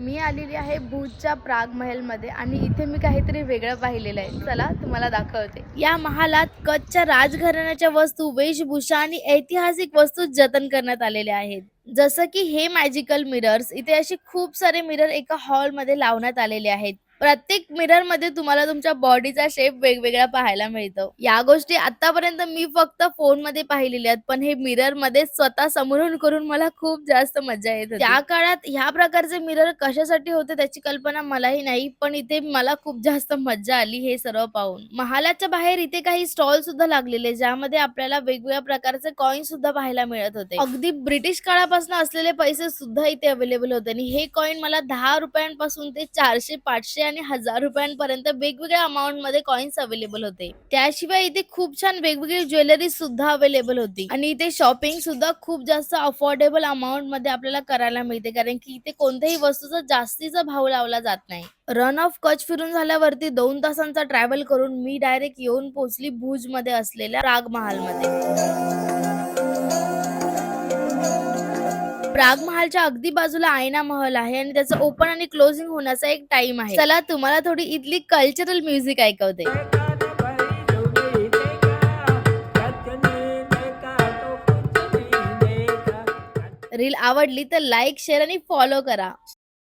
मी आलेली आहे भूजच्या प्राग महलमध्ये आणि इथे मी काहीतरी वेगळं पाहिलेलं आहे. चला तुम्हाला दाखवते. या महालात कच्छच्या राजघराण्याच्या वस्तू वेशभूषा आणि ऐतिहासिक वस्तू जतन करण्यात आलेल्या आहेत. जसं की हे मॅजिकल मिरर्स इथे असे खूप सारे मिरर एका हॉलमध्ये लावण्यात आलेले आहेत. प्रत्येक मिररमध्ये तुम्हाला तुमच्या बॉडीचा शेप वेगवेगळा पाहायला मिळतो. या गोष्टी आतापर्यंत मी फक्त फोनमध्ये पाहिलेल्या आहेत पण हे मिररमध्ये स्वतः समोरून करून मला खूप जास्त मजा येते त्या काळात ह्या प्रकारचे मिरर कशासाठी होते त्याची कल्पना मलाही नाही पण इथे मला खूप जास्त मजा आली हे सर्व पाहून. महालाच्या बाहेर इथे काही स्टॉल सुद्धा लागलेले ज्यामध्ये आपल्याला वेगवेगळ्या प्रकारचे कॉइन सुद्धा पाहायला मिळत होते. अगदी ब्रिटिश काळापासून असलेले पैसे सुद्धा इथे अवेलेबल होते आणि हे कॉईन मला दहा रुपयांपासून ते चारशे पाचशे आणि हजार रुपयांपर्यंत वेगवेगळ्या अमाऊंटमध्ये कॉइन्स अवेलेबल होते. त्याशिवाय इथे खूप छान वेगवेगळी ज्वेलरी सुद्धा अवेलेबल होती. आणि इथे शॉपिंग सुद्धा खूप जास्त अफोर्डेबल अमाऊंटमध्ये आपल्याला करायला मिळते. कारण की इथे कोणत्याही वस्तूचा जास्तीचा भाव लावला जात नाही. रन ऑफ कच फिरून झाल्यावरती दोन तासांचा ट्रॅव्हल करून मी डायरेक्ट येऊन पोहोचली भुजमध्ये असलेल्या राग महाल मध्ये प्राग महालच्या अगदी बाजूला आयना महल आहे आणि त्याचं ओपन आणि क्लोजिंग होण्याचा एक टाइम आहे. चला तुम्हाला थोडी इथली कल्चरल म्युझिक ऐकवते. रील आवडली तर लाईक शेअर आणि फॉलो करा.